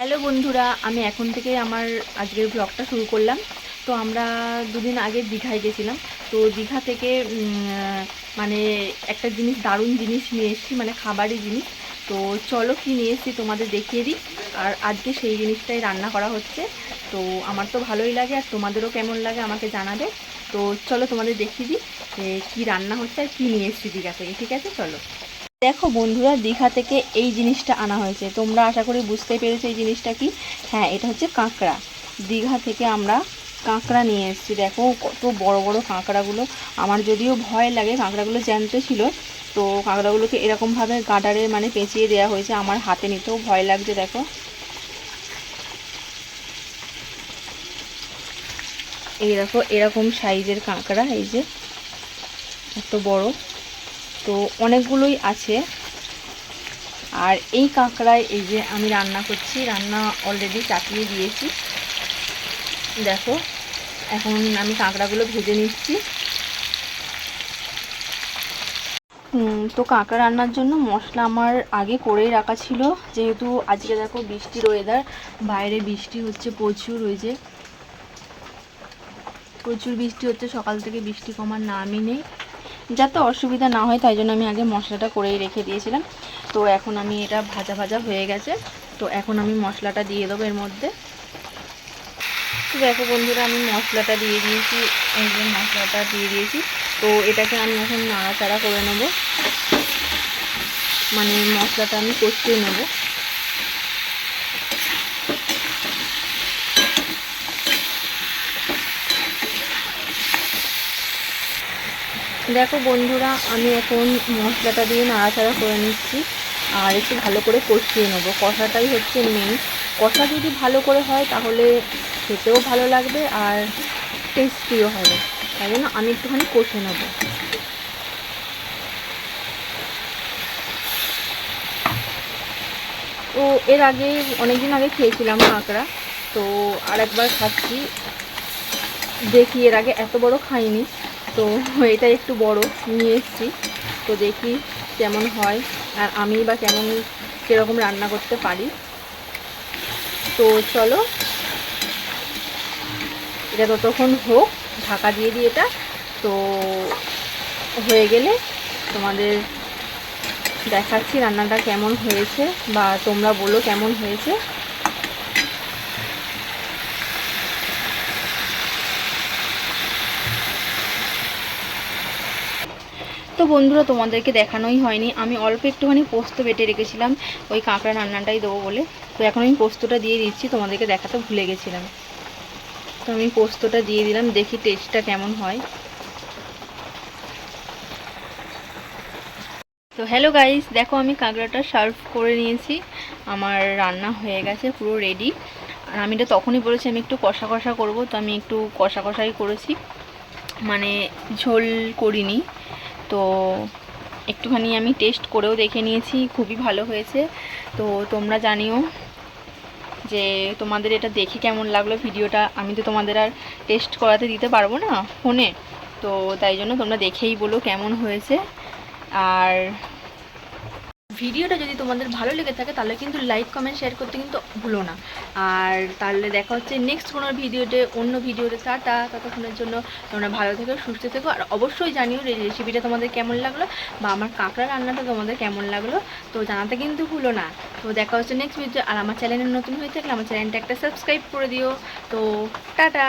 Hello বন্ধুরা, আমি এখন থেকে আমার আজকের ব্লগটা শুরু করলাম। তো আমরা দুদিন আগে দীঘায় গেছিলাম। তো দীঘা থেকে মানে একটা জিনিস, দারুণ জিনিস নিয়ে এসেছি মানে খাবারই জিনিস। তো চলো কি নিয়ে এসেছি তোমাদের দেখিয়ে দিই। আর আজকে সেই জিনিসটাই রান্না করা হচ্ছে। তো আমার তো ভালোই লাগে আর তোমাদেরও কেমন লাগে আমাকে জানাবে। তো চলো তোমাদের দেখিয়ে দিই কী রান্না হচ্ছে আর কী নিয়ে এসেছি দীঘা থেকে, ঠিক আছে? চলো। দেখো বন্ধুরা, দীঘা থেকে এই জিনিসটা আনা হয়েছে। তোমরা আশা করি বুঝতে পেরেছ এই জিনিসটা কি? হ্যাঁ এটা হচ্ছে কাঁকড়া। দীঘা থেকে আমরা কাঁকড়া নিয়ে এসেছি। দেখো কত বড় বড় কাঁকড়াগুলো। আমার যদিও ভয় লাগে, কাঁকড়াগুলো জ্যান্ত ছিল, তো কাঁকড়াগুলোকে এরকমভাবে গাডারে মানে পেঁচিয়ে দেওয়া হয়েছে আমার হাতে নিতেও ভয় লাগছে, দেখো। এই দেখো, এরকম সাইজের কাঁকড়া, এই যে, এত বড়। তো অনেকগুলোই আছে। আর এই কাঁকড়ায় এই যে আমি রান্না করছি, রান্না অলরেডি চাপিয়ে দিয়েছি। দেখো, এখন আমি কাঁকড়াগুলো ভেজে নিচ্ছি। তো কাঁকড়া রান্নার জন্য মশলা আমার আগে করেই রাখা ছিল। যেহেতু আজকে দেখো বৃষ্টির ওয়েদার বাইরে বৃষ্টি হচ্ছে প্রচুর ওই যে। প্রচুর বৃষ্টি হচ্ছে, সকাল থেকে বৃষ্টি কমার নামই নেই। যাতে অসুবিধা না হয়, তাই জন্য আমি আগে মশলাটা করেই রেখে দিয়েছিলাম। তো এখন আমি এটা ভাজা ভাজা হয়ে গেছে। তো এখন আমি মশলাটা দিয়ে দেবো এর মধ্যে। তো দেখো বন্ধুরা, আমি মশলাটা দিয়ে দিয়েছি, এই যে মশলাটা দিয়ে দিয়েছি। তো এটাকে আমি এখন নাড়াচাড়া করে নেব। মানে মশলাটা আমি কষিয়ে নেব। দেখো বন্ধুরা, আমি এখন মশলাটা দিয়ে নাড়াচাড়া করে নিচ্ছি। আর একটু ভালো করে কষিয়ে নেব। কষাটাই হচ্ছে মেন কষা যদি ভালো করে হয়, তাহলে খেতেও ভালো লাগবে আর টেস্টিও হবে। তাই জন্য আমি একটুখানি কষে নেব। তো এর আগে অনেক দিন আগে খেয়েছিলাম কাঁকড়া। তো আর একবার খাচ্ছি। দেখি এর আগে এত বড় খাইনি। তো এটা একটু বড়, নিয়ে এসেছি। তো দেখি কেমন হয় আর আমি বা কেমন কীরকম রান্না করতে পারি। তো চলো, এটা ততক্ষণ হোক, ঢাকা দিয়ে দিই এটা। তো হয়ে গেলে তোমাদের দেখাচ্ছি রান্নাটা কেমন হয়েছে বা তোমরা বলো কেমন হয়েছে। তো বন্ধুরা, তোমাদেরকে দেখানোই হয়নি। আমি অল্প একটুখানি পোস্ত বেটে রেখেছিলাম, ওই কাঁকড়া রান্নাটাই দেবো বলে। তো এখন আমি পোস্তটা দিয়ে দিচ্ছি, তোমাদেরকে দেখাতে ভুলে গেছিলাম। তো আমি পোস্তটা দিয়ে দিলাম, দেখি টেস্টটা কেমন হয়। তো হ্যালো গাইস দেখো আমি কাঁকড়াটা সার্ভ করে নিয়েছি। আমার রান্না হয়ে গেছে, পুরো রেডি আর আমি এটা তখনই বলেছি, আমি একটু কষা কষা করব, তো আমি একটু কষা কষাই করেছি। মানে ঝোল করিনি। তো একটুখানি আমি টেস্ট করেও দেখে নিয়েছি, খুবই ভালো হয়েছে। তো তোমরা জানিও যে তোমাদের এটা দেখে কেমন লাগল ভিডিওটা। আমি তো তোমাদের আর টেস্ট করাতে দিতে পারব না ফোনে। তো তাই জন্য তোমরা দেখেই বলো কেমন হয়েছে। আর ভিডিওটা যদি তোমাদের ভালো লেগে থাকে, তাহলে কিন্তু লাইক কমেন্ট শেয়ার করতে কিন্তু ভুলো না। আর তাহলে দেখা হচ্ছে নেক্সট কোনো ভিডিওতে, অন্য ভিডিওতে। টাটা, ততক্ষণের জন্য তোমরা ভালো থেকো, সুস্থ থেকো। আর অবশ্যই জানিও রেসিপিটা তোমাদের কেমন লাগল, বা আমার কাঁকড়া রান্নাটা তোমাদের কেমন লাগল। তো জানাতে কিন্তু ভুলো না। তো দেখা হচ্ছে নেক্সট ভিডিও আর আমার চ্যানেলে নতুন হয়ে থাকলে, আমার চ্যানেলটা একটা সাবস্ক্রাইব করে দিও। তো টাটা!